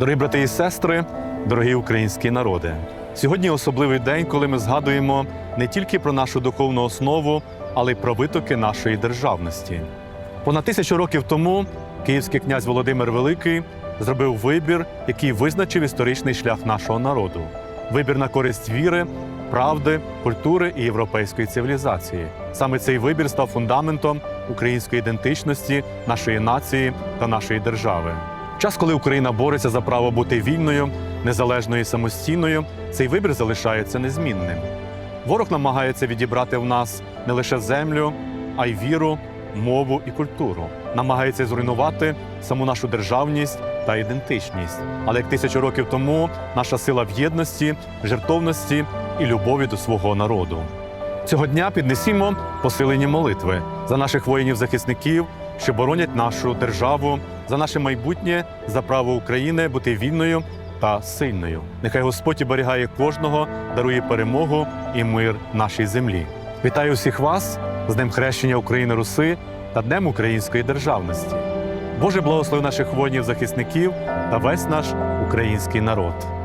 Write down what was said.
Дорогі брати і сестри, дорогі українські народи. Сьогодні особливий день, коли ми згадуємо не тільки про нашу духовну основу, але й про витоки нашої державності. Понад тисячу років тому київський князь Володимир Великий зробив вибір, який визначив історичний шлях нашого народу. Вибір на користь віри, правди, культури і європейської цивілізації. Саме цей вибір став фундаментом української ідентичності, нашої нації та нашої держави. Час, коли Україна бореться за право бути вільною, незалежною і самостійною, цей вибір залишається незмінним. Ворог намагається відібрати в нас не лише землю, а й віру, мову і культуру. Намагається зруйнувати саму нашу державність та ідентичність. Але як тисячу років тому наша сила в єдності, жертовності і любові до свого народу. Цього дня піднесімо посилені молитви за наших воїнів-захисників, що боронять нашу державу, за наше майбутнє, за право України бути вільною та сильною. Нехай Господь оберігає кожного, дарує перемогу і мир нашій землі. Вітаю всіх вас з Днем Хрещення України Руси та Днем Української державності. Боже благослови наших воїнів-захисників та весь наш український народ.